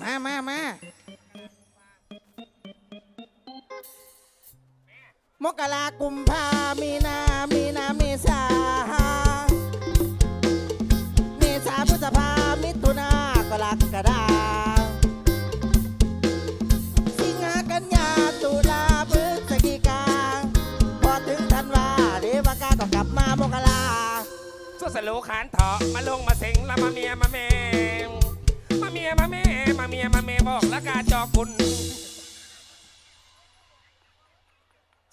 มามามามกรากุมภามีนา มีนาเมษาเมษาพฤษภามิถุนากรกฎาสิงหากันยาตุลาพฤศจิกา พอถึงธันวาเดวากาก็กลับมามกราสุสโลขานเถาะมาลงมาเซ็งละมาเมียมาเมง มาเมียมาเมมาเมียมาเมบอกละกาจอคุณ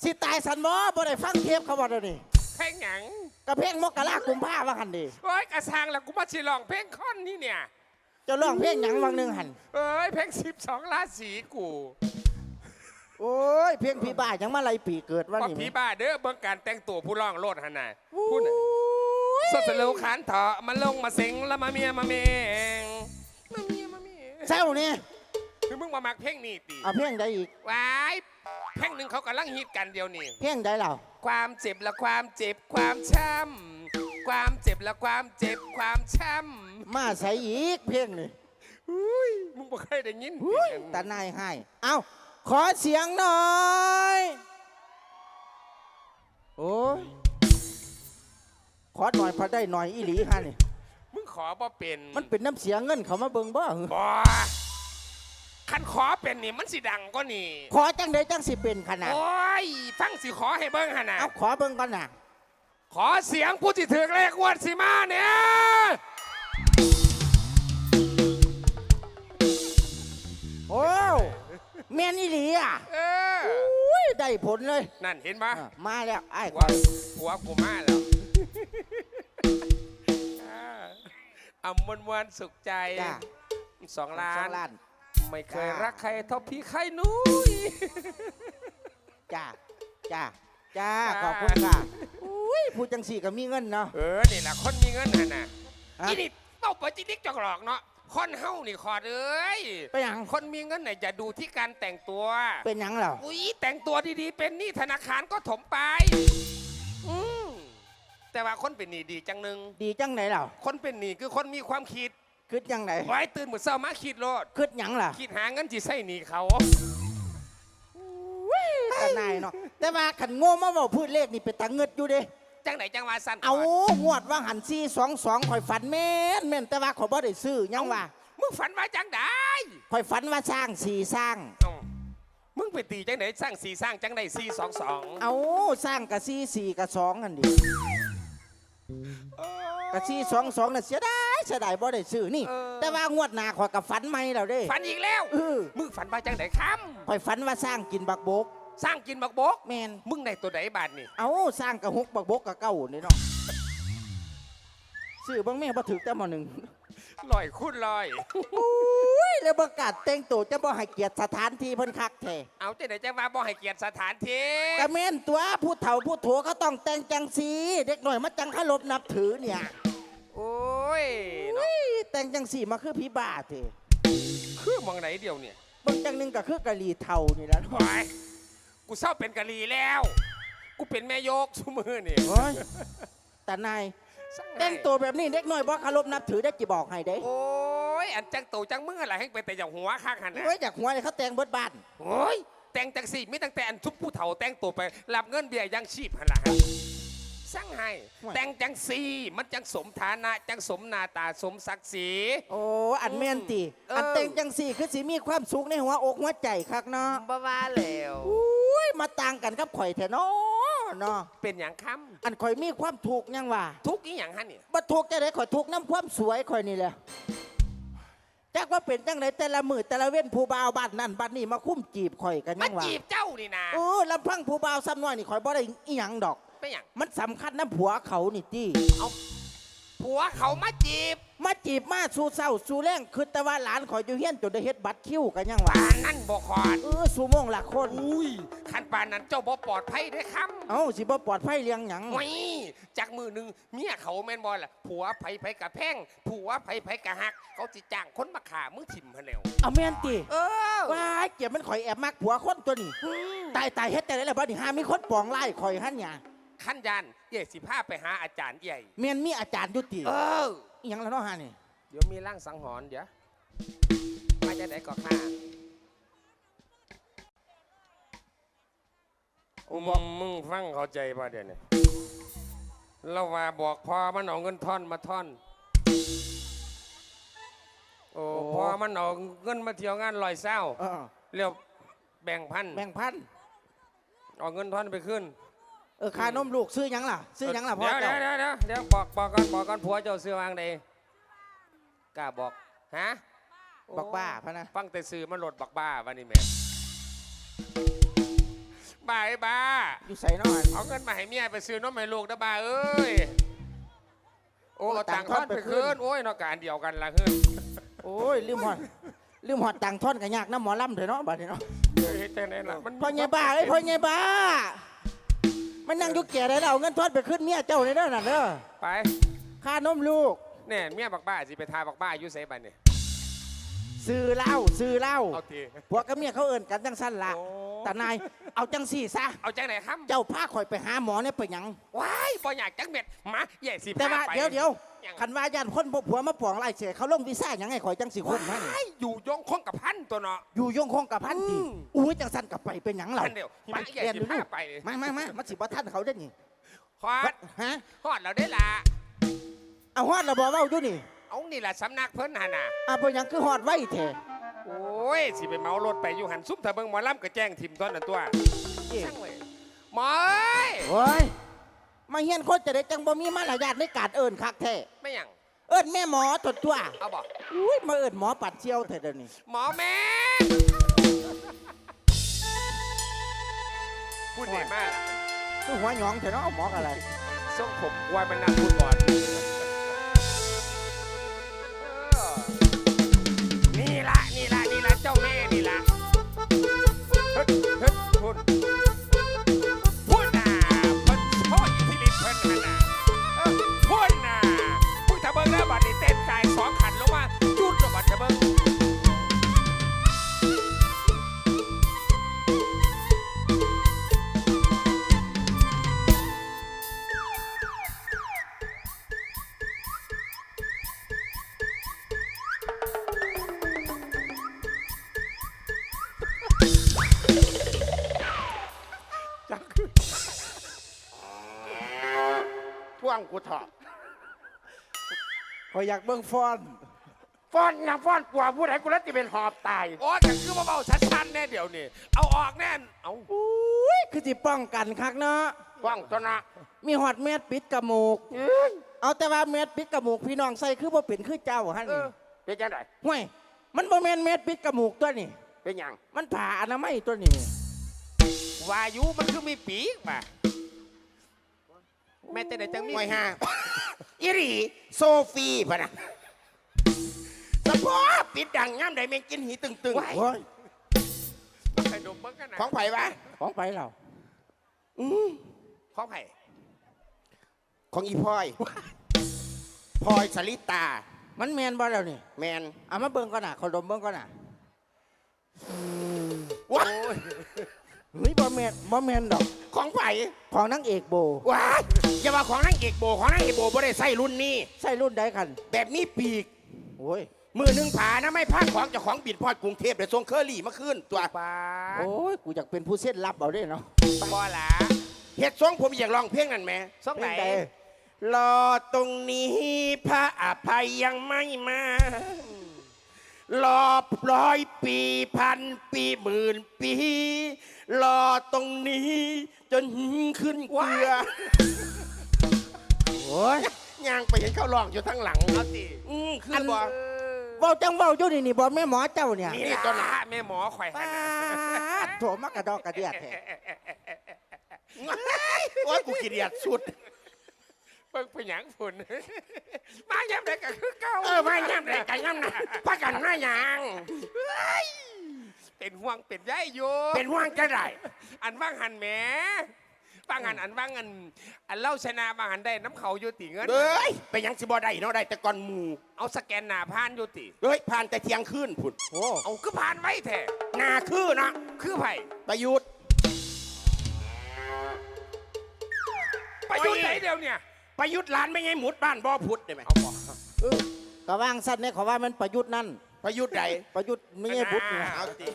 สิตายสันบ่บ่ได้ฟังเทปเขาบอกเดี๋ยวนี้เพลงหยังกระเพลงมกรากุมภาว่าหันดีโอ้ยกระซังแล้วกูมาชิลองเพลงค่อนนี่เนี่ยเจะร้องเพลงหยังวังหนึ่งหันเอ้ยเพลงสิบสองราศีกูโอ้ยเพลงพี่บ้ายังมาไล่ปีเกิดว่าก็นี่ผีบ้าเด้อเบิ่งการแต่งตัวผู้ร้องโลดหันน่ะพูดน่ะสุดสโลขานเถาะมาลงมาเซ็งละมาเมียมาเมมาเมียมา เมเศร้านี่คือมึงมามักเพลงนี่ติเอาเพลงใดอีกวายเพลงหนึ่งเขากำลังฮิตกันเดียวนี่เพลงใดเราความเจ็บและความเจ็บความช้ำความเจ็บและความเจ็บความช้มาใส่อีกเพลงนี่ำอุ้ยมึงบ่เคยได้ยินอุ้ยตาหนายให้ เอาขอเสียงหน่อย โอ้ยขอหน่อยพอได้หน่อยอีหลีฮะนี่มึง ขอบ่เป็นมันเป็นน้ำเสียงเงินเขามาเบิ่งบ่หึบ่คันขอเป็นนี่มันสิดังก็นี่ขอจังไดจังสิเป็นขนาดโอ้ยฟังสิขอให้เบิ่งหั่นน่ะเอาขอเบิ่งก่อนนะขอเสียงผู้ที่ถือเลขงวดสิมาเนี่ยโอ้แม่นอีหลีอะเอออุ้ยได้ผลเลยนั่นเห็นปะอะมาแล้วไอ้ายหัวหัวกูมาแล้วอ่าเอามวนมวนๆสุขใจจ้าสองล้าสอนงล้าน ไม่เคยจ้ารักใครเท่าพี่ไข่นุ้ยจ้าจ้าจ้าจ้าขอบคุณค่ะอุ้ยพูดจังสี่ก็มีเงินเนาะ เออ นี่แหละคนมีเงินน่ะนะฮะ อีนี่เต้าไปจิดิกจอกหลอกเนาะคนเฮานี่ขอดเอ้ยไปหยังคนมีเงินไหนะอย่าดูที่การแต่งตัว เป็นหยังเหรออุ้ยแต่งตัวดีๆ เป็นหนี้ธนาคารก็ถมไปอืม แต่ว่าคนเป็นหนี้ดีจังหนึ่งดีจังไหนเหรอคนเป็นหนี้คือคนมีความคิดคิดยังไงไว้ตื่นมือเช้ามาคิดโลดคิดหยังล่ะคิดหาเงินจีใส่หนี้เขาตาหนายเนาะแต่ว่าขันโง่มาบอกพูดเลขนี่เป็นตาเงิดอยู่เด้จังไหนจังว่าสั้นเอาก่นงวดว่าหันซี่สองสองข่อยฝันแม่นแม่นแต่ว่าข่อยบ่ได้ซื้อยังว่ามึงฝันว่าจังได้ข่อยฝันว่าสร้างสี่สร้างเอ้ามึงไปตีจังไหนสร้างสี่สร้างจังไหนสี่สองสองเอาสร้างกับซี่สี่กับสองอันดิ กับซี่สองสองน่ะเสียดายเสียดายบ่ได้ซื้อนี่แต่ว่างวดหน้าข่อยกับฝันใหม่แล้วเด้ฝันอีกแล้ว เออมึงฝันว่าจังไหนคข่อยฝันว่าสร้างกินบักบกำสร้างกินบักบก แม่นมึงในตัวไหนบาทนี่ เอาสร้างกับฮุกบักบกกับเก้านี่เนาะซื้อเบางแม่บ่ถึกแต่หมอหนึ่ง ลอยคุ้นลอย อุ้ยแล้วประกาศแต่งตัวจะบ่ให้เกียรติสถานที่เพิ่นคักแท้เอาจังไหนจังว่าบ่ให้เกียรติสถานที่กระเมนตัวผู้เฒ่าผู้โถเขาต้องแต่งจังสีเด็กหน่อยมาจังเคารพนับถือเนี่ยโอ้ยเนาะอุ้ยแต่งจังสีมาคือผีบ้าเถอะคือมองไหนเดียวเนี่ยบางจังหนึงก็คือกะลีเฒ่านี่แหละโอ้ยกูเศร้าเป็นกะลีแล้ว กูเป็นแม่ยกชุมือนี่ โอ้ยแต่นาย สั่ให้แต่งตัวแบบนี้เด็กหน่อยบ่เคารพนับถือได้จิบอกให้เด้โอ้ยอันจังโตจังมืออะไรให้ไปแต่อย่างหัวข้างหันนะโอ้ยจากหัวเลยเขาแต่งเบิดบ้านโอ้ยแต่งจังสี่ไม่ตั้งแต่อันทุบผู้เฒ่าแต่งตัวไปรับเงินเบี้ยยังชีพหันละฮะสั่งให้แต่งจังสี่มันจังสมฐานะจังสมหนาตาสมศักดิ์ศรีโอ้อันแม่นติเอออัอันแต่งจังสีคือสิมีความสุขในหัวอกหัวใจคักเนาะบ้าว่าแล้วอุ้ยมาต่างกันกับข่อยแท้เนาะ เนาะเป็นอย่างคอันข่อยมีความถูกข์ยังว่าำทุกอีหยังฮะเนี่ยบ่ถูกจะได้ข่อยถูกน้ำความสวยข่อยนี่แหละจักว่าเป็นจังไดแต่ละมือแต่ละเว้นผู้บ่าวบ้านนั่นบ้านนี้มาคุ้มจีบข่อยกันมายังว่าจีบเจ้านี่นะเออลำพังผู้บ่าวซ้ำน้อยนี่ข่อยบ่ได้อีหยังดอก เป็นอย่างมันสำคัญน้ำผัวเขานี่ติผัวเขามาจีบ มาจีบมาสู่เศร้าสู่แรงคือแต่ว่าหลานข่อยอยู่เฮียนจนได้เฮ็ดบัตรคิวกันยังว่าปานนั่นบอกคอดเออสู่โมงละคน อุ้ยขันปานนั้นเจ้าบ่ปลอดภัยเด้วยคำเอ้าสิบ่ปลอดภัยเลี้ยงหยังไม่จากมือหนึ่งเมียเขาแม่นบอล่ะผัวไผไผกะแพงผัวไผไผกะหัก เขาจิจ้างคนมาขามึงถิ่มพะแล้วเอาแม่นติเออว้ายเก็บมันข่อยแอบมักผัวคนตัวนี้ตายตายเฮ็ดแต่ไหนล่ะบัดนี้หามีคนปองไล่ข่อยหั่นหยังขั้นยันเย่สิพาไปหาอาจารย์ใหญ่แม่นมีอาจารย์อยู่ติเออ อิหยังแล้วเนาะฮะนี่ เดี๋ยวมีร่างสังหรณ์เดี๋ยวมาจะงไดก็ค่าโอ้บอกมึงฟังเข้าใจป่ะเดี๋ยวนี้เราว่าบอกพอมันเอาเงินท่อนมาท่อนโอ้ พอมันเอาเงินมาเที่ยวงานลอยเศร้าเออเรียกแบ่งพันแบ่งพัน เอาเงินท่อนไปขึ้น เออค่านมลูกซื้อหยังล่ะ ซื้อหยังล่ะพ่อเดี๋ยวเจ้าเดี๋ยวเดี๋ยวเดี๋ยวบอกบอกก่อนบอกก่อนผัวเจ้าซื้อวางใดกล้าบอกฮะบักบ้าพะนะฟังแต่ซื้อมันโหลดบักบ้าวันนี้แม่บ้าไอ้บ้า อยู่ใส่นอน เอาเงินมาให้เมียไปซื้อนมให้ลูกนะบ้าเอ้ย โอ้โอ้เอาต่างค์ทอดต่างค์ทอดไปไปคืคืนนโอ้ยเนอกการเดียวกันละคืนโอ้ยลืมหอดลืมหอดตังค์ท่อนกันยากน้ำหมอลำเถอะเนาะบัดนี้เนาะเฮ้ยแต่ไหนล่ะมันพ่อไงบ้าเอ้ยพ่อไงบ้า มันนั่งอยู่แก่ได้แล้วเอาเงินทอดไปขึ้นเมียเจ้าเลยเด้อน่ะเด้อไป ค่านมลูก เนี่ยเมียบักบ้าสิไปทาบักบ้าอยู่ไสบันเนี่ย ซื้อเหล้าซื้อเหล้าเอาทีพวกกับเมียเขาเอิ้นกันจังสั้นละโอ้ แต่นายเอาจังสี่ซะ เอาใจไหนครับเจ้าพาข่อยไปหาหมอเนี่ยไปหยัง ว้ายบ่อยากจังเม็ดมาใหญ่สิแต่ว่าพไปเดี๋ยวเดี๋ยวยังคันว่าญาติคนบ่ผัวมาป่องไล่เสียเขาลงวีซ่าหยังไงข่อยจังสิคนมานี่ว้ายอยู่ยงคงกับพันตัวเนาะ อยู่ยงคงกับพันทีอืมอุ้ยจังสั้นกับไปเป็นหยังเราพันเดียวไปมาใหญ่เรียนสิดูพาลูกไป มามามามาสิบ่ทันเขาได้อนี่ฮอดฮะฮอดเราได้ละเอาฮอดระบ่เว้าอยู่นี่ เอานี่แหละสำนักเพิ่นหันน่ะ อะเป็นหยังคือฮอดไว้แท้โอ้ย สิไปเมารถไปอยู่หันซุ่มถ้าเบิ่งหมอลำก็แจ้งทิมตอนนั้นตัวนี่ช่างเลยหมอเอ้ยโอ้ยมาเฮียนคนจะได้จังบ่มีมารยาทในการเอิ้นคักแท้ไม่หยังเอิ้นแม่หมอตัวตัวเอาบอกอุ้ยมาเอิ้นหมอปัดเชียวเถอะเดี๋ยวนี้หมอแม่พูดดีมากล่ะคือหัวหยองเถอะเนาะเอาหมออะไร ทรงผมวายมันนักพูดก่อน พ่วงกูเถอะข่อยอยากเบิ่งฟอนฟ้อนนะฟ้อนปัวผู้ใดกูแล้วจะเป็นหอบตาย โอ้ยแต่คือเบาๆชัดๆแน่เดี๋ยวนี้เอาออกแน่นเอาอุ้ยคือสิป้องกันคักเนาะฟ้องตัวนะมีหอดเม็ดปิดกระมูก เอ้ยเอาแต่ว่าเม็ดปิดกระมูกพี่น้องใส่คือบ่เป็นคือเจ้าหั่นเอนี่อเป็นจังไดห่วยมันบ่แม่นเม็ดปิดกระมูกตัวนี่ เป็นหยังมันผ่าอนามัยตัวนี้ วายุมันคือมีปีกป่ะ แม่แต่ไหนจังมีไม่ห้าอีหลีโซฟีพะนะสะโพกปิดดังย่ำใดแม่งกินหีตึงตึงโอ้ยใครดมเบิ้งกันนะของไผ่วะของไปเราอืมของไผ่ของอีพลอยพลอยสลิตา มันแม่นบ่แล้วนี่แมนเอามาเบิ่งก่อนน่ะขอดมเบิ่งก่อนน่ะว้า เฮ้ยบ่แม่นบ่แม่นดอก ของไผ่ของนางเอกโบว้ายอย่าว่าของนางเอกโบของนางเอกโบบ่ได้ใส่รุ่นนี้ใช่รุ่นใดกันแบบมีปีก โอ้ยมือหนึ่งผานะไม่พลาดของเจากของบิดพอดกรุงเทพเดี๋ยวส่งเคอรี่มาขึ้นตัวปลาโอ้ยกูอยากเป็นผู้เส้นลับเอาได้เนาะบอหลาเฮ็ดทรงผมอยากลองเพลงนั่นไหมส่งไหนเพลงใดรอตรงนี้พระอภัยยังไม่มา รอร้อยปีพันปีหมื่นปีรอตรงนี้ จนขึ้นเกลือโอ้ยย่างไปเห็นเขาลองอยู่ทั้งหลังเอาสิอืมขึ้นบ่เว้าจังเว้าอยู่นี่นี่บ่แม่หมอเจ้าเนี่ยนี่นี่ตัวหนาแม่หมอข่อยหัปานน่ะดโถมากระดอกกระเดียดแท้โอ้ยกูขี้เดียดสุด เบิ่งไปหยังฝุ่น มาย้ำได้ก็คือเก่าเออมาย่ำไหนกันย่ำนะพักกันมาย่างเป็นห่วงเป็นใยอยู่เป็นว่างจะได้อันว่างหันแหมว่างหันอันว่างอันอันเล่าชนะว่างหันได้น้ำเขาอยู่ติเงินเอ้ยไปยังสิบ่ได้เนาะได้แต่ก่อนหมูเอาสแกนหน้าผ่านอยู่ติเฮ้ยผ่านแต่เที่ยงคืนพุ่นโอ้เอาคือผ่านไว้แท้หนาคือนะคือไผ่ประยุทธ์ไปอยู่ไหนเดียวเนี่ย ประยุทธ์หลานไม่ไงหมุดบ้านบ่อพุทธได้ไหมเอาบอกเออก็วางสั้นเนี่ยขอว่ามันประยุทธ์นั่นปประยุทธ์ใดประยุทธ์ไม่ใช่บุตรนี่นะเอาสิ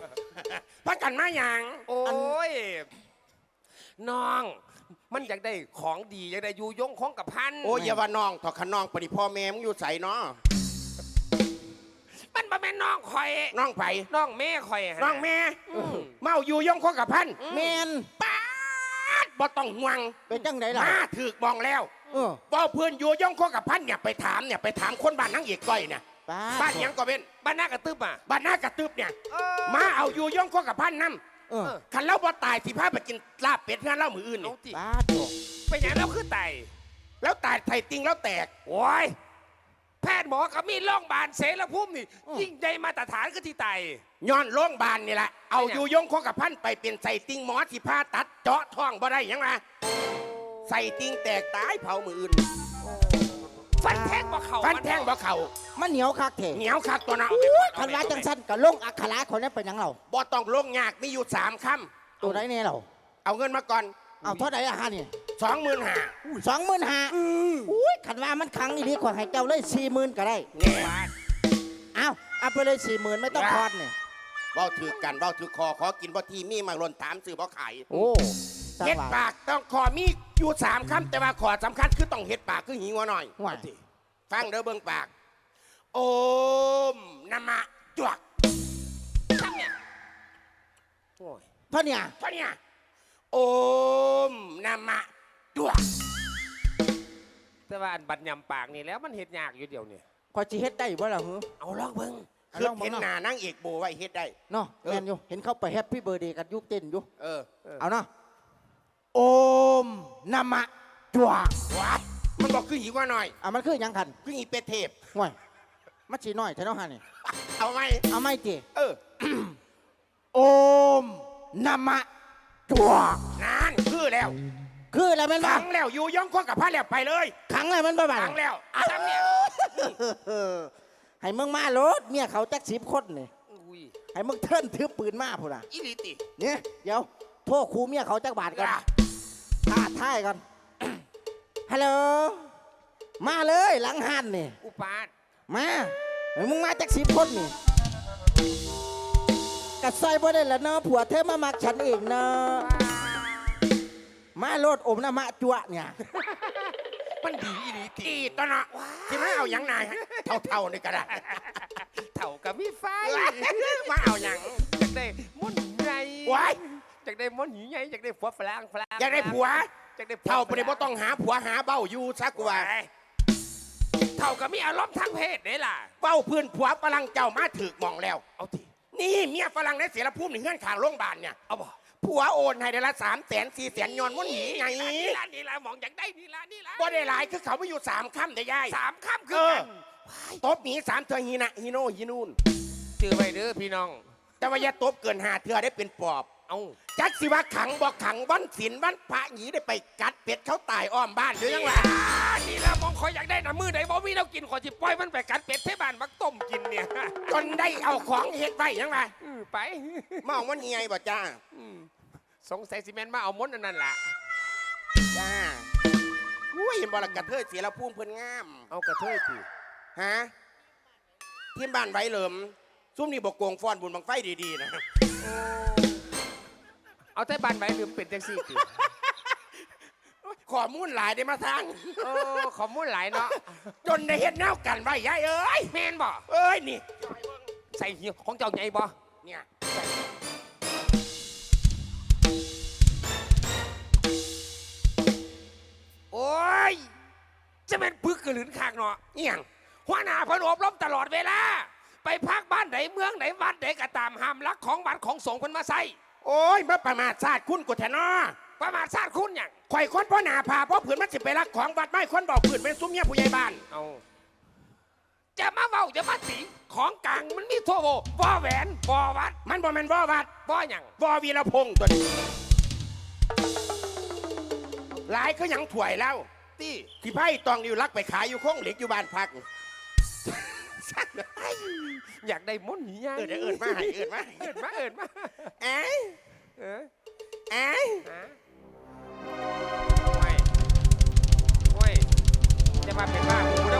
พักกันมาอย่าง โอ้ย น้อง มันอยากได้ของดีอยากได้อยู่ยงของกับพันโอ้ยอย่าว่าน้องถอดขนองปฏิพ่อแม่มึงอยู่ใส่เนาะมันบ่แม่นน้องข่อยน้องไผน้องแม่ข่อยหั่ะน้องแม่อืมเมาอยู่ย่องคงกับพันแมนป้าดบ่ต้องห่วงเป็นจังไดล่ะมาถือกบองแล้ว เออว่าเพื่อนอยู่ย่องคงกับพันเนี่ยไปถามเนี่ยไปถามคนบ้านนั่งเอกก้อยเนี่ยป้าบ้านหยังก็เป็นบ้านหน้ากระตึบอะบ้านหน้ากระตึบเนี่ยเออมาเอาอยู่ย่องคงกับพันน้เออำคันเล่าบ่ตายสิพาไปกินลาบเป็ดเพื่อนเล่ามืออื่นเอานี่ติป้าโถไปอย่างเราคือไตแล้วตายไทยติงแล้วแตกโอ้ยแพทย์หมอก็มีโรงพยาบาลเสรภูมินี่ ยิ่งใหญ่มาตรฐานก็ที่ไต ย้อนโรงพยาบาลนี่แหละเอาอยู่ย่องคงกับพันไปเป็นใส่ติงหมอสิพาตัดเจาะท้องบ่ได้หยังไง ใส่ติงแตกตายเผามืออื่นฟันแทงบ่เข่าฟันแทงบ่เข่ามันเหนียวคักเถเหนียวคักตัวนะคันว่าจังสั้นกับลงอักขระคนนี้เป็นหยังเราบ่ต้องลงยากมีอยู่สามคตัวไหนเนี่ยเราำเอาเงินมาก่อนเอาเท่าไหร่ละฮะนี่สองหมื่นห้าสองหมื่นห้าอุ้ยคันว่ามันขังอีดีกว่าให้เจ้าเลยสี่หมื่นก็ได้เนี่ยเอาเอาไปเลยสี่หมื่นไม่ต้องทอนเนี่ยเบ้าถือกันเบ้าถือคอขอกินบ่ทีมีมาหล่นถามซื้อบ่ขายโอ้สเฮ็ดบายปากต้องคอมี อยู่สามคำแต่ว่าขอสำคัญคือต้องเฮ็ดปากคือหิงหัวหน่อยว่าฟังเด้อเบิ่งปาก โอมนามะจวกทำเนี่ยโอ้ยเท่าเนี่ยเท่านี้โอมนามะจวกแต่ว่าอันบัดยำปากนี่แล้วมันเห็ดยากอยู่เดียวเนี่ยคอยจีเฮ็ดได้บ่ล่ะหือเอาลองเบิ่งเอาคือลองเบิ่งเห็นหน้านางเอกโบไว้เฮ็ดได้เนาะแมนอยู่เห็นเขาไปแฮปปี้เบ t ร์ a เดย์กันยุคเต้นอยู่เออเอาเนาะ โอมนามะจวกวัดมันบอกคือหิงหัวหน่อย อะมันคือหยังคันคือหีเป็ดเทพ ห่วยมันสีน้อยใช่เนาะฮะนี่เอาไหมเอาไม่จีเออ โอมนามะจวกนานคือแล้วคืออะไรมันขับ้างแล้วอยู่ย่องคงกับพระแล้วไปเลยขังอะไรมันบ้าบ้าขังแล้วทำเนี่ยให้มึงมาโลดเมียเขาจักสิบคนนี่อุ้ยให้มึงเทิร์นถือปืนมาพูดอะอีหลีติเนี่ยเดี๋ยวโทษครูเมียเขาจักบาทกันอะ ท่าท้ายกันฮัลโหล มาเลยหลังหันนี่ อุปาทมาเฮ้ยมึงมาจากสิบคนนี่กระซอยบ่ได้ละเนาะผัวเธอมามักฉันเองเนาะมาโลดอมน้ำมะจั่วเนี่ย มันดีอีหลีติอีตอนน่ะที่ไม่เอาหยังนายฮะเท่าๆนี่ก็ได้เถ่ากับมีไฟมาเอาหยังอยากได้ม้วนใหญ่ว้าย อยากได้ม้วนหีใหญ่อยากได้ผัวฝรั่งฝรั่งอยากได้ผัวอยากได้ผัวเท่าไปเลยบ่ต้องหาผัวหาเบ้าอยู่ซะกูว่าว้ายเท่ากับมีอารมณ์ทางเพศได้ล่ะ เบ้าเพื่อนผัวฝรั่งเจ้ามาถึกหมองแล้ว เอาทีนี่เมียฝรั่งในเสียรภูมิหนึ่งเงื่อนขางโรงพยาบาลเนี่ยเอาบ่ผัวโอนให้เดือนละสามแสนสี่แสนยอนมันหนีไงนี่ละนี่ละมองอยากได้นี่ละนี่ละบ่ได้หลายคือเขาไม่อยู่สามค่ำได้ย่ายสามข้ามเอคืออกันตบหนีสามเทือฮีนะฮีโนฮีนูนเจอไปเด้อพี่น้อง แต่ว่าอย่าตบเกินหาเทือได้เป็นปอบ เอาจักสิว่าขังบอกขังวันศีลวันพระหนีได้ไปกัดเป็ดเขาตายอ้อมบ้านหรือยังไงอ่านี่ละมองคอยอยากได้นะมือไหนบ่มีเรากินขอจิปล่อยมันไปกัดเป็ดเทบ้านมักต้มกินเนี่ยจนได้เอาของเฮ็ดไว้ยังไงอือไปเมามันเฮียบ่จ้าอืมสงสัยซีเมนต์มาเอามดอันนั้นล่ะจ้าอุ้ยเห็นบ่ละกระเทยเสียแล้วพุ่มเพิ่นงาม เอากระเทยสิฮะที่บ้านไว้เหลิมซุ่มนี่บอกโกงฟ้อนบุญบังไฟดีๆนะ เอาแต่บ้านไว้ลืมเป็นจังซี่ติขอมูลหลายได้มาทางโอ้ขอมูลหลายเนาะจนได้เฮ็ดแนวกันไว้ยายเอ้ยแม่นบ่เอ้ยนี่ใส่เหี่ยวของเจ้าใหญ่บ่เนี่ยโอ้ยจะเป็นปึกกระหลืนคางเนาะเอียงหัวหน้าเพนอบรมตลอดเวลา ไปพักบ้านไหนเมืองไหนวัดไหนก็ตามห้ามลักของวัดของสงฆ์เพิ่นมาใส่ โอ้ยมาประมาทศาสตร์คุณกุแทนอประมาทชาติคุณหยังข่อยคนพ่อหนาพาเพราะผืนมันสิไปรักของวัดไม่คนบอกผืนเป็นซุ้มเมียผู้ใหญ่บ้าน เอาจะมาเว้าจะมาสีของกลางมันมีทั่วโววอแหวนวอวัด มันบ่แม่นบ่วัดวอหยังบ่วีรพงษ์ตัวนี้หลายก็ยังถ่วยแล้ว ตี้ที่ไพ่ตองอยู่รักไปขายอยู่โค้งเหล็กอยู่บ้านพัก อยากได้มนต์หนียังเออเดี๋ยวเอิดมาให้เอิดมาให้เอิดมาเอิดมาเอ้ยเออเอ้ยฮะโอ้ยโอ้ยจะมาเป็นบ้าหมูแล้ว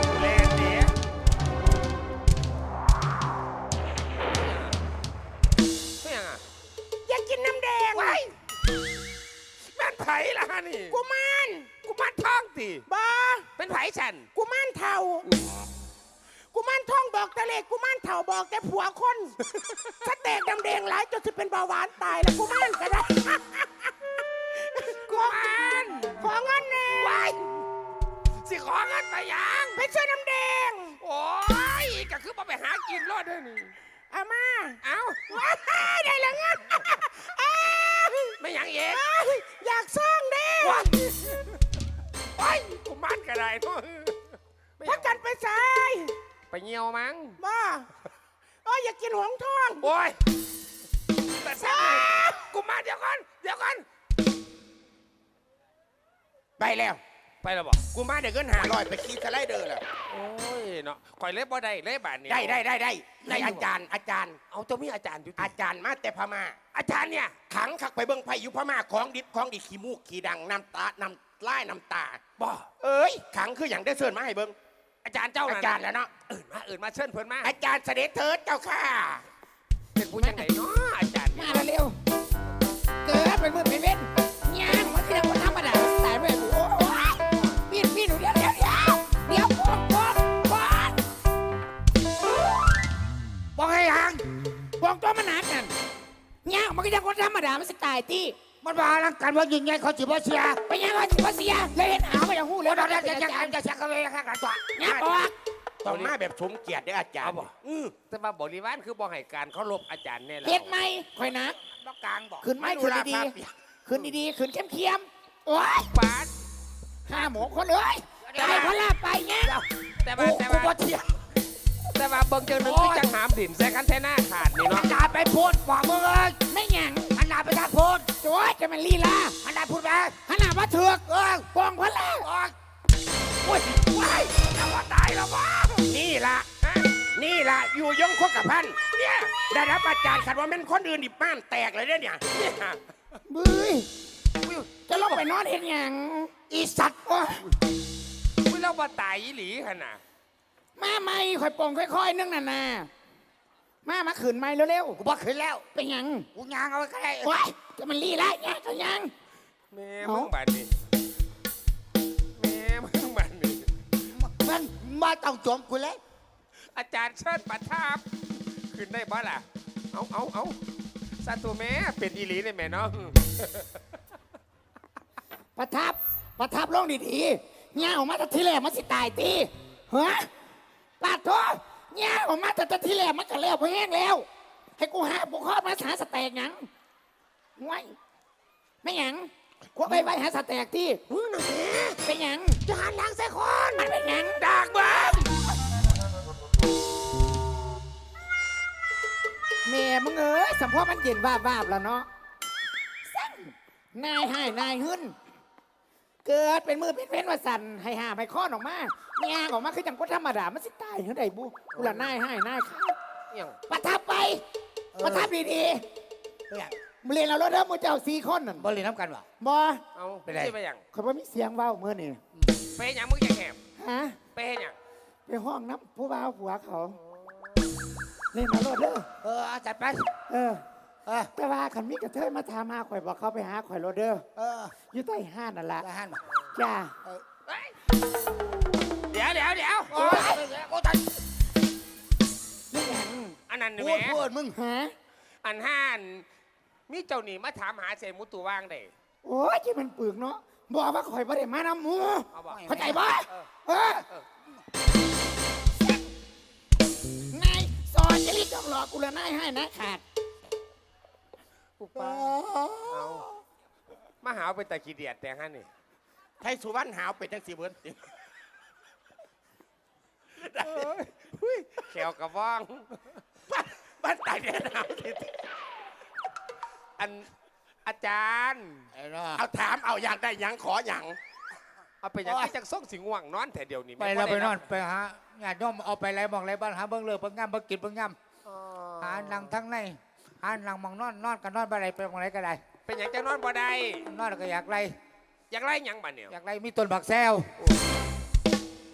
ไปเงียวมั้งบ้าโอ้ยอยากกินหงทองโอ้ยแต่แซ่บกูมาเดี๋ยวก่อนเดี๋ยวก่อนไปแล้ว ไปแล้วบอกกูมาเดี๋ยวเงินหาลอยไปขี่สไลเดอร์แล้วโอ้ยเนาะข่อยเล็บบ่ได้เล็บบาทนี่ได้ได้ได้ได้ได้อาจารย์อาจารย์ เอาเจ้ามีอาจารย์อยู่ติอาจารย์มาแต่พม่า อาจารย์เนี่ยขังขักไปเบิ้งไผ่อยู่พม่าของดิบของดีขี้มูกขี้ดังน้ำตาน้ำลายน้ำตาบ่เอ้ยขังคืออย่างได้เสิร์นมาให้เบิ้ง อาจารย์เจ้าอานั่นจารย์แล้วเนาะเอื่นมาเอื่นมาเชิญเพิ่นมาอาจารย์เสด็จเถิดเจ้าค่ะ เป็นผู้ยังไงเนาะอาจารย์มาเร็วๆเกิดเป็นมือเป็นเว้นย่างมันคือคนธรรมดาตายไปโอ้ยปีนปีนเดี๋ยวเดี๋ยวเดี๋ยวเดี๋ยวก่อนก่อนก่อนบอกให้ห่างบอกตัวมันหนักกันย่างมันก็ยังคนธรรมดามันสตายที่ มันว่าร่างการว่ายิงไงเขาจิบเสียไปย่างเขาสิว่าเสียเลยเห็นหาวไปอย่างหู้เดี๋แล้ยววเราจะจะจะจะจะกันเลยข้างกันตัวย่างบอกต้องมาแบบสมเกียรติเด้ออาจารย์อือแต่ว่าบริวารคือบ่ให้การเคารพอาจารย์เนี่ยแหละเฮ็ดไหมค่อยนัก ต้องกลางบอกขึ้นไหมขึ้นดีๆขึ้นดีๆขึ้นเข้มๆโอ้ยบาสห้าหมูคนเลยไปคนละไปย่างแต่ว่าแต่กูบ่ว่าเทียแต่ว่าเบิ่งเจังหนึงคือจังหามดิ่มใส่กันแท้หน้าขาดนี่เนาะนดาไปพูดบอกมึงเลยไม่หยัง ไปทางพูดโจ้ยจะมันลีลาอันดาพูดไปขนาดว่าเถือกเออปองพละออกโอ้ยว้ายจะว่าตายแล้ววะนี่ล่ะฮะนี่ล่ะอยู่ยงคกกับพันเนี่ยได้รับอาจารย์ขัดว่าเป็นคนอื่นดิบ้านแตกเลยเด้อเนี่ยเนี่ยบุ้ยจะลงไปนอนเห็นหยังอีสัตว์โอ้ยอุ้ยเราบ่ตายอีหลีขนาดมาใหม่ค่อยปองค่อย ๆ นึงน่ะนะ มามาขืนใหม่เร็วกูบอกขึ้นแล้วๆเป็นหยังกูยางเอาไว้ก็ได้โอ้ยจะมันลีลาเนี่ยจะยัง แม่เอ้ามึงบาดนี่แม่มึงบาดนี่มันมาต้องโจมกูเลยอาจารย์เชิญประทับขึ้นได้บ่ล่ะ เอาเอาเอาซาตัวแม่เป็นอีหลีเลยแม่เนาะประทับประทับลงดีๆเนี่ยออกมาแต่ทีแรกมันสิตายตีฮะปาดโท เนี่ยออกมาแต่ทีแรกมันก็แล้วพอแห้งแล้ว ให้กูหาบุคคลมาหาสเต็กหยังไว้ไม่หยังกูไปไปหาสเต็กที่มึงน่ะแหมเป็นหยังจะหันหลังใส่คนมันเป็นหยังดากเบิ้งแม่มึงเอ้ยสัมพ่อมันเย็นวาบวาบแล้วเนาะสั่งนายให้นายหึน เกิดเป็นมือเป็นเว้นว่าสั่นให้หาไปข้อนออกมาเมียออกมาคือจังก็ธรรมดามันสิตายเฮ้ยไดบุกูละนายให้นายข้ายังประทับไปประทับดีเนี่ยๆมึงเรียนเราแล้วเด้อมึงเจ้าสี่คนนั่นบริน้ำกันวะ บอเอาไปไหนไปยังเขาบ่มีเสียงเว้าเมื่อนี่ไปเฮ็ดหยังมึงจะแหบฮะไปเฮ็ดหยังไปห้องน้ำผู้บ่าวผัวเขา เล่นมาโลดเด้อเออเอาจัดไปเออ เออ แต่ว่าคันมีกระเทยมาถามหาข่อยบอกเขาไปหาข่อยโลดเด้อเอออยู่ใต้ห้านนั่นละจะหันมาจ้าเฮ้ยเดี๋ยวเดี๋ยวเดี๋ยวโอ้ยโอ้ยตัดไม่หยังอันนั้นนี่พูแหดม่พูดมึงฮะอันห้านมีเจ้าหนี่มาถามหาเสมุตุว่างได้โอ้ยที่มันปึกเนาะบอกว่าข่อยบ่ได้มาน้ำหมูเอาบอกเข้าใจบ่เออเออนายสอนจะรีบจอกหลอกกูละนายให้นะขาด ปุ๊บป้าเอามาหาเอาไปตะขี้เดียดแต่ฮันนี่ไทยสุวรรณหาวเป็นจังสีเบิ้ลแขวกระว่องบ้านตายแน่หนาวสิอันอาจารย์ไอ้น้อเอาถามเอาอยากได้หยังขอหยังเอาไปหยังที่จังส่งสิง่วงนอนแต่เดียวนี้ไปเราไปนอนไปหาญาติโยมเอาไปไรมองไรบ้านหาเบิ้งเลือเบิ้งงามเบิ้งกินเบิ้งงามอ๋อหาหลังทั้งใน หาหลังมองนอนนอนกันนอนไปไรไปมองไรก็ได้เป็นหยังจะนอนบ่ได้นอนแล้วก็อยากไรอยากไล่หยังบ่เนี่ยอยากไรมีต้นบักแซว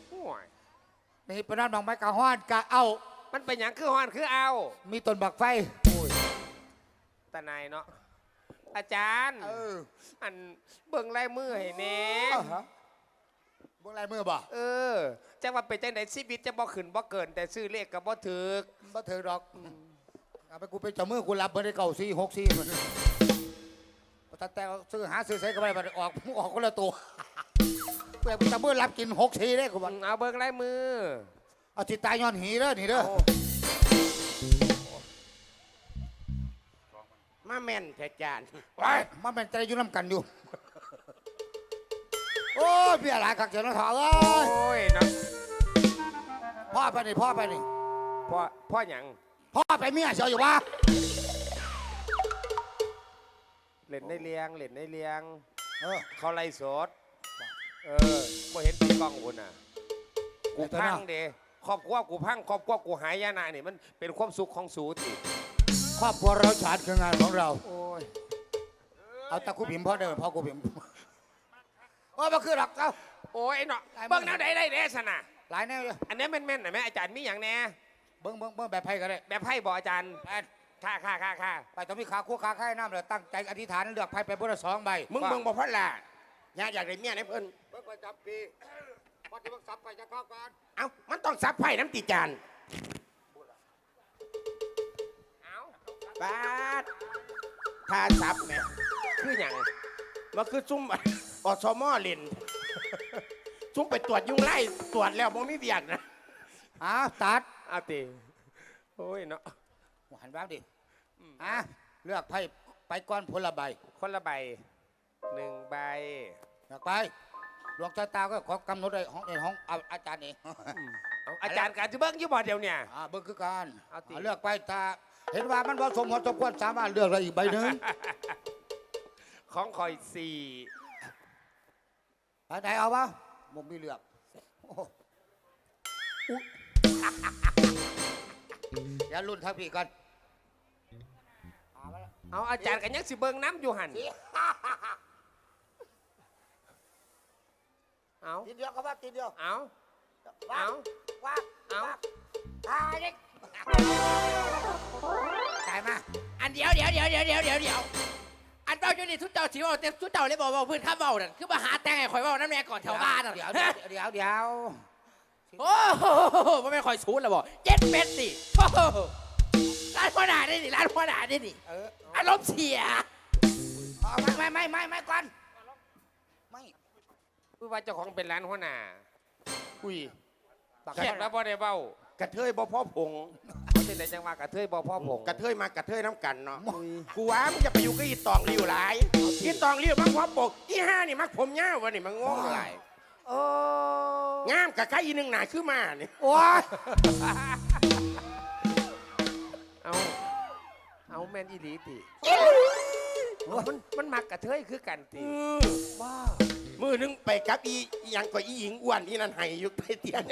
โอ้ยนี่ไปนอนมองไม้กะฮ้อนกะเอามันเป็นหยังคือฮ้อนคือเอามีต้นบักไฟตาในายเนาะอาจารย์เอออันเบิ่งลายมือให้แหน่เอาฮะเบิ่งลายมือบ่เออจังว่าเป็นจังไดชีวิตจะบ่ขึ้นบ่เกิน แต่ซื้อเลขก็บ่ถึกบ่เถิดดอก เอาไปกูเป็นเจ้ามือกูรับเบอร์ได้เก่าสี่หกสี่มันแต่แต่ซื้อหาซื้อใส่ก็ไม่ได้ออกออกคนละตัวเพื่อเจ้ามือรับกินหกสี่ได้กูบอกเอาเบิ่งลายมือเอาจิตตายย้อนหีเด้อนี่เด้อมาแม่นแท้จานไปมันเป็นใจอยู่น้ำกันอยู่โอ้ยเพี่อะไรคักเจ้าน้องถอเอ้ยโอ้ยเนาะพ่อไปนี่พ่อไปนี่พ่อพ่อหยัง พ่อไปเมียเชียวอยู่วะเล่นในเลียงเล่นในเลียง เออ เขาไล่สด เออบ่เห็นตีกล้องคุณน่ะ กูพังเด้ครอบครัวกูพังครอบครัวกูหายนะนี่มันเป็นความสุขของสูติครอบครัวเราฉาดคืองานของเรา โอ้ยเอาตะคุพิมพ์พ่อเดินพ่อกูพิมพ์โอ้ยมาคือหลักเอ้า โอ้ยไอ้เนาะไอ้มึงเบิ่งแนวใดได้เด้สนะหลายแน่เลยอันนี้แม่นๆหน่อยไหมอาจารย์มีอย่างแน่เบิ้งเบิ้งเบิ้งแบบไพ่ก็ได้แบบไพ่บอกอาจารย์ไปค่าค่าค่าค่าไปต้องมีขาคู่ขาไข่น้ำเลยตั้งใจอธิษฐานเลือกไพ่ไปบนละสองใบมึงเบิ่งบ่พอละญาติอยากได้เมียในเพิ่นเบิ้งไปจับปีพอจะเบิ้งสับไปจะเข้ากันเอ้ามันต้องซับไผ่น้ำตีจานเอาบาดทาซับแหม่คืออย่างมันคือซุ่มอสมอเล่นซุ่มไปตรวจยุงไล่ตรวจแล้วบ่มีเบียกนะ อ้าวตัดเอาตีโอ้ยเนาะหันบ้างดิอะเลือกไพ่ไปก้อนผลละใบคนละใบหนึ่งใบอยากไปดวงชะตาก็ขอกำหนดในห้องในห้องเอาอาจารย์เองเอาอาจารย์การจะเบิ้งอยี่บ่เดียวเนี่ย อ่าเบิ้งคือการเอาติ เลือกไปถ้าเห็นว่ามันผสมผสมควรสามารถเลือกได้อีกใบหนึ่งของคอยสี่อันไหนเอาวะผมมีเลือกโอ้โหอุ๊ย อย่ารุ่นทักพี่กันเอามาแล้วเอาอาจารย์กันยังสิเบิ้งน้ำอยู่หันเอาทีเดียวก็ว่าทีเดียวเอาว้าเอาวว้าวเอาตายเด็กตายมา อันเดียวเดี๋ยวเดี๋ยวเดี๋ยวเดี๋ยวเดี๋ยวเดี๋ยวอันเบาอยู่นี่ทุกเจ้าสิเว่าเต็มทุกเจ้าเลยบอกว่าเพื่อนข้าเบานั่นคือมาหาแต่งให้ข่อยเบาน้ำแน่ก่อนแถวบ้านน่ะเดี๋ยวเดี๋ยวเดี๋ยวเดี๋ยว โอ้โหมันไม่ค่อยสูนแล้วบอกเจ็ดเม็ดสิโอ้โหร้านพ่อหนาได้ดิร้านพ่อหนาได้ดิเอออารมณ์เสียเอาไม่ไม่ไม่ไม่ไม่ก่อนไม่คือว่าเจ้าของเป็นร้านหัวหน้าอุ้ยบักแคบแล้วบ่ได้เบ้ากระเทยบ่พ่อผงเขาเป็นไรจังว่ากระเทยบ่พ่อผงกระเทยมากระเทยน้ำกันเนาะกูว่ามึงจะไปอยู่กับอีตองริ้วหลายอีตองริ้วมักหัวปกอีห้านี่มักผมยาววะนี่มันงงหลาย โอ้งามกับใครอีหนึงหนาคือมานี่โอ้ยเอาเอาแมนอีหลีติมันมันมักกระเทยคือกันติบ้ามือนึงไปกับอีอีหยังกับอีหญิงอ้วนอีนั่นไห้อยู่ใต้เตียง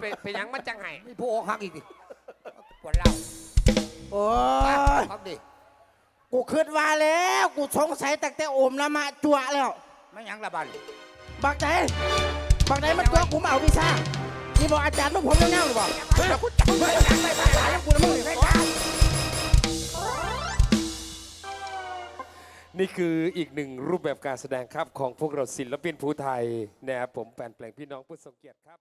เป็นเป็นหยังมันจังไห้มีผู้อกหักอีกดิปวดเล่าโอ้ไปยครับดิกูคิดว่าแล้ว กูสงสัยตั้งแต่โอมละมาจั่วแล้วไม่หยังละบันบักไห บางไหนมันตัวกูมเอาวิชาที่บอกอาจารย์ต้องผมเงาๆหรือเปล่าเฮ้ยกูจับเฮ้ยจับไปไปหาแล้วกูนะมึงนี่นี่คืออีกหนึ่งรูปแบบการแสดงครับของพวกเราศิลปินภูไทยนะครับผมแฟนเพลงพี่น้องผู้ทรงเกียรติครับ